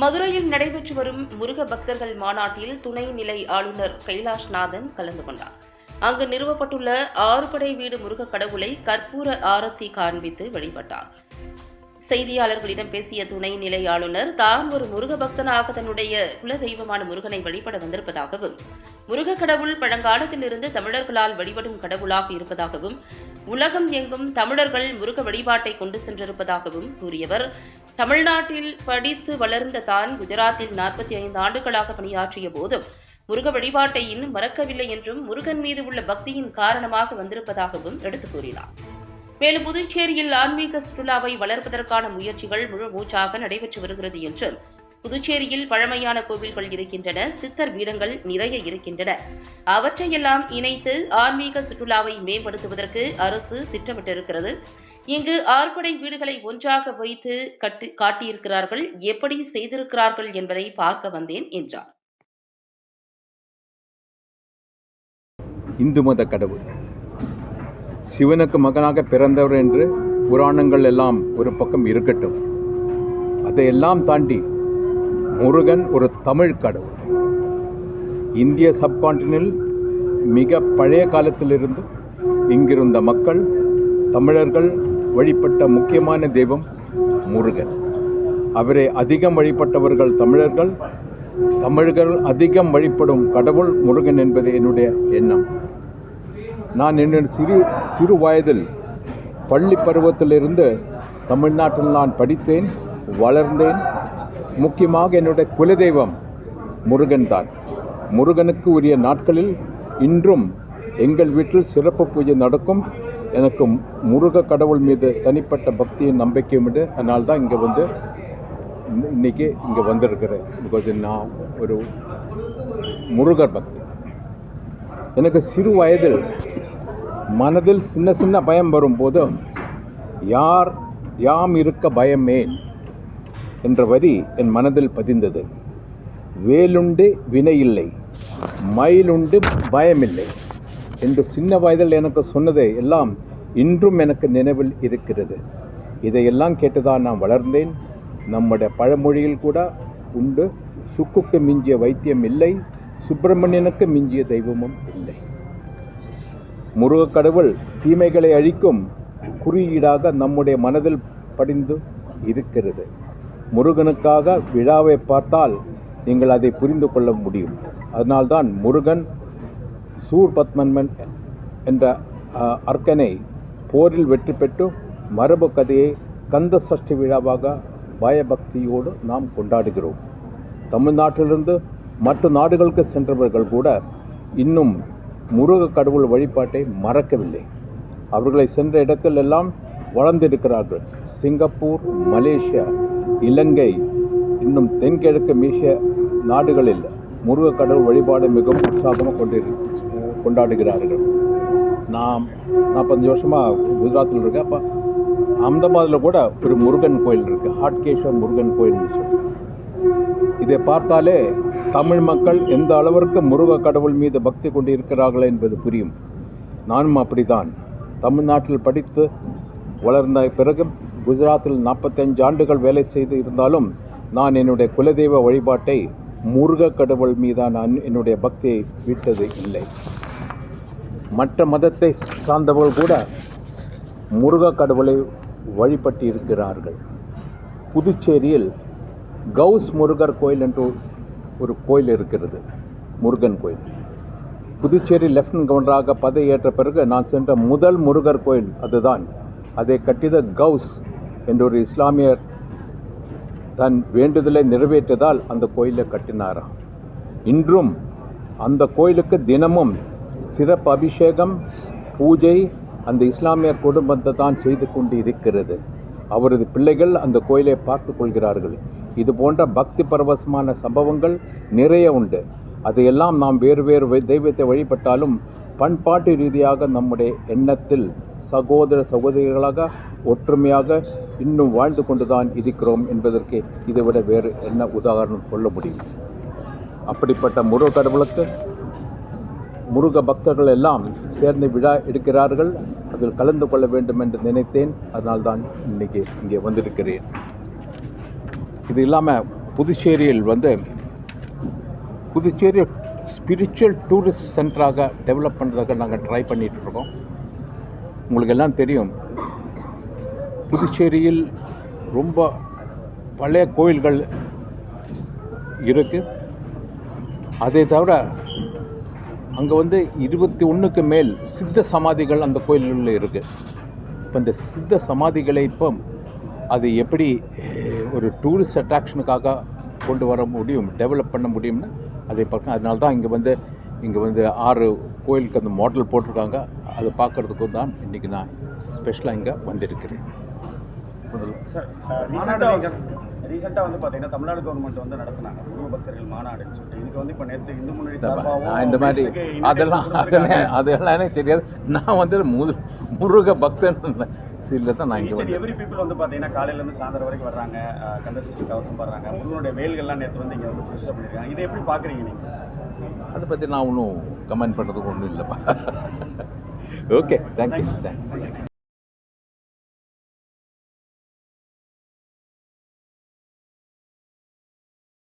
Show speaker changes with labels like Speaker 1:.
Speaker 1: மதுரையில் நடைபெற்று வரும் முருக பக்தர்கள் மாநாட்டில் துணை நிலை ஆளுநர் கைலாஷ்நாதன் கலந்து கொண்டார். அங்கு நிறுவப்பட்டுள்ள ஆறுபடை வீடு முருக கடவுளை கற்பூர ஆரத்தி காண்பித்து வழிபட்டார். செய்தியாளர்களிடம் பேசிய துணை நிலை ஆளுநர் தான் ஒரு முருக பக்தனாக தன்னுடைய குலதெய்வமான முருகனை வழிபட வந்திருப்பதாகவும் முருக கடவுள் பழங்காலத்திலிருந்து தமிழர்களால் வழிபடும் கடவுளாக இருப்பதாகவும் உலகம் எங்கும் தமிழர்கள் முருக வழிபாட்டை கொண்டு சென்றிருப்பதாகவும் கூறியவர். தமிழ்நாட்டில் படித்து வளர்ந்த தான் குஜராத்தில் நாற்பத்தி ஐந்து ஆண்டுகளாக பணியாற்றிய போதும் முருக வழிபாட்டை இன்னும் மறக்கவில்லை என்றும் முருகன் மீது உள்ள பக்தியின் காரணமாக வந்திருப்பதாகவும் எடுத்துக் கூறினார். மேலும் புதுச்சேரியில் ஆன்மீக சுற்றுலாவை வளர்ப்பதற்கான முயற்சிகள் முழு மூச்சாக நடைபெற்று வருகிறது என்றும் புதுச்சேரியில் பழமையான கோவில்கள் இருக்கின்றன சித்தர் பீடங்கள் நிறைய இருக்கின்றன. அவற்றையெல்லாம் இணைத்து ஆன்மீக சுற்றுலாவை மேம்படுத்துவதற்கு அரசு திட்டமிட்டிருக்கிறது. இங்கு ஆறுபடை வீடுகளை ஒன்றாக வைத்து கட்டி காட்டியிருக்கிறார்கள். எப்படி செய்திருக்கிறார்கள் என்பதை பார்க்க வந்தேன் என்றார்.
Speaker 2: இந்து மத கடவுள். சிவனுக்கு மகனாக பிறந்தவர் என்று புராணங்கள் எல்லாம் ஒரு பக்கம் இருக்கட்டும். அதையெல்லாம் தாண்டி முருகன் ஒரு தமிழ் கடவுள். இந்திய சப்கான்டினில் மிக பழைய காலத்திலிருந்து இங்கிருந்த மக்கள் தமிழர்கள் வழிபட்ட முக்கியமான தெய்வம் முருகன். அவரை அதிகம் வழிபட்டவர்கள் தமிழர்கள். தமிழர்கள் அதிகம் வழிபடும் கடவுள் முருகன் என்பது என்னுடைய எண்ணம். நான் என்னுடைய சிறு சிறு வயதில் பள்ளி பருவத்திலிருந்து தமிழ்நாட்டில் நான் படித்தேன் வளர்ந்தேன். முக்கியமாக என்னுடைய குலதெய்வம் முருகன் தான். முருகனுக்கு உரிய நாட்களில் இன்றும் எங்கள் வீட்டில் சிறப்பு பூஜை நடக்கும். எனக்கு முருக கடவுள் மீது தனிப்பட்ட பக்தியும் நம்பிக்கையும் உண்டு. அதனால தான் இங்கே வந்து இன்னைக்கு இங்கே வந்திருக்கிறேன். பிகாஸ் நான் ஒரு முருகர் பக்தி. எனக்கு சிறு வயதில் மனதில் சின்ன சின்ன பயம் வரும்போது யார் யாம் இருக்க பயமேன் என்ற வரி என் மனதில் பதிந்தது. வேலுண்டு வினையில்லை மயிலுண்டு பயமில்லை. என்று சின்ன வயதில் எனக்கு சொன்னதை எல்லாம் இன்றும் எனக்கு நினைவில் இருக்கிறது. இதையெல்லாம் கேட்டுதான் நான் வளர்ந்தேன். நம்முடைய பழமொழியில் கூட உண்டு. சுக்குக்கு மிஞ்சிய வைத்தியம் இல்லை. சுப்பிரமணியனுக்கு மிஞ்சிய தெய்வமும் இல்லை. முருகக் கடவுள் தீமைகளை அழிக்கும் குறியீடாக நம்முடைய மனதில் படிந்து இருக்கிறது. முருகனுக்காக விழாவை பார்த்தால் நீங்கள் அதை புரிந்து கொள்ள முடியும். அதனால்தான் முருகன் சூர்பத்மன்மன் என்ற அர்க்கனை போரில் வெற்றி பெற்று மரபு கதையை கந்த சஷ்டி விழாவாக பயபக்தியோடு நாம் கொண்டாடுகிறோம். தமிழ்நாட்டிலிருந்து மற்ற நாடுகளுக்கு சென்றவர்கள் கூட இன்னும் முருக கடவுள் வழிபாட்டை மறக்கவில்லை. அவர்களை சென்ற இடத்திலெல்லாம் வளர்ந்திருக்கிறார்கள். சிங்கப்பூர் மலேசியா இலங்கை இன்னும் தென்கிழக்கு மீசிய நாடுகளில் முருக கடவுள் வழிபாடு மிகவும் உற்சாகமாக கொண்டிரு கொண்டாடுகிறார்கள். நான் நாற்பத்தஞ்சு வருஷமாக குஜராத்தில் இருக்கேன். அப்போ அகமதாபாத்தில் கூட ஒரு முருகன் கோயில் இருக்குது ஹாட்கேஸ்வர் முருகன் கோயில்னு சொல்லி. இதை பார்த்தாலே தமிழ் மக்கள் எந்த அளவிற்கு முருக கடவுள் மீது பக்தி கொண்டு இருக்கிறார்கள் என்பது புரியும். நானும் அப்படித்தான். தமிழ்நாட்டில் படித்து வளர்ந்த பிறகு குஜராத்தில் நாற்பத்தஞ்சு ஆண்டுகள் வேலை செய்து இருந்தாலும் நான் என்னுடைய குலதெய்வ வழிபாட்டை முருக கடவுள் மீதான என்னுடைய பக்தியை விட்டது இல்லை. மற்ற மதத்தை சார்ந்தவர்கள் கூட முருக கடவுளை வழிபட்டு இருக்கிறார்கள் புதுச்சேரியில் கவுஸ் முருகர் கோயில் என்று ஒரு கோயில் இருக்கிறது முருகன் கோயில். புதுச்சேரி லெஃப்டினன்ட் கவர்னராக பதவியேற்ற பிறகு நான் சென்ற முதல் முருகர் கோயில் அதுதான். அதை கட்டித கவுஸ் என்ற ஒரு இஸ்லாமியர் தன் வேண்டுதலை நிறைவேற்றதால் அந்த கோயிலை கட்டினாராம். இன்றும் அந்த கோயிலுக்கு தினமும் சிறப்பு அபிஷேகம் பூஜை அந்த இஸ்லாமியர் குடும்பத்தை தான் செய்து கொண்டு இருக்கிறது அவரது பிள்ளைகள் அந்த கோயிலை பார்த்து கொள்கிறார்கள். இது போன்ற பக்தி பரவசமான சம்பவங்கள் நிறைய உண்டு. அதையெல்லாம் நாம் வேறு வேறு தெய்வத்தை வழிபட்டாலும் பண்பாட்டு ரீதியாக நம்முடைய எண்ணத்தில் சகோதர சகோதரிகளாக ஒற்றுமையாக இன்னும் வாழ்ந்து கொண்டுதான் இருக்கிறோம் என்பதற்கு இதைவிட வேறு என்ன உதாரணம் சொல்ல முடியும்? அப்படிப்பட்ட முருக கடவுளுக்கு முருக பக்தர்கள் எல்லாம் சேர்ந்து விழா எடுக்கிறார்கள். அதில் கலந்து கொள்ள வேண்டும் என்று நினைத்தேன். அதனால்தான் இன்னைக்கு இங்கே வந்திருக்கிறேன். இது இல்லாமல் புதுச்சேரியில் வந்து புதுச்சேரி ஸ்பிரிச்சுவல் டூரிஸ்ட் சென்டராக டெவலப் பண்ணுறதுக்கு நாங்கள் ட்ரை பண்ணிகிட்ருக்கோம் உங்களுக்கு எல்லாம் தெரியும். புதுச்சேரியில் ரொம்ப பழைய கோயில்கள் இருக்குது அதை தவிர அங்கே வந்து இருபத்தி ஒன்றுக்கு மேல் சித்த சமாதிகள் அந்த கோயில்களில் இருக்குது இப்போ இந்த சித்த சமாதிகளை இப்போ அது எப்படி ஒரு டூரிஸ்ட் அட்ராக்ஷனுக்காக கொண்டு வர முடியும் டெவலப் பண்ண முடியும்னு அதை பார்க்க அதனால தான் இங்கே வந்து இங்கே வந்து ஆறு கோயிலுக்கு அந்த மாடல் போட்டிருக்காங்க. அதை பார்க்கறதுக்கு தான் இன்றைக்கி நான் ஸ்பெஷலாக இங்கே வந்திருக்கிறேன்.
Speaker 3: ரீசெண்டாக வந்து பார்த்தீங்கன்னா தமிழ்நாடு கவர்மெண்ட் வந்து நடத்துனாங்க. முருக பக்தர்கள் மாநாடுன்னு சொல்லிட்டு. இதுக்கு வந்து இப்போ நேற்று இந்து முன்னணி
Speaker 2: நான் இந்த மாதிரி அதெல்லாம். அதெல்லாம் அதெல்லாம் எனக்கு தெரியாது. நான் வந்து முரு முருக பக்தன் இல்லை. தான் நான் இங்கே
Speaker 3: Each and
Speaker 2: வந்து
Speaker 3: பார்த்தீங்கன்னா காலையிலேருந்து சாயந்தரம் வரைக்கும் வர்றாங்க. அஹ், கந்த சஷ்டி கவசம் பாடுறாங்க. முருகனுடைய வேல்கள்லாம் நேற்று வந்து இங்கே வந்து பண்ணியிருக்காங்க இதை எப்படி பார்க்குறீங்க நீங்கள்
Speaker 2: அதை பற்றி நான் ஒன்றும் கமெண்ட் பண்ணுறதுக்கு ஒன்றும் இல்லைப்பா. Okay thank you thank you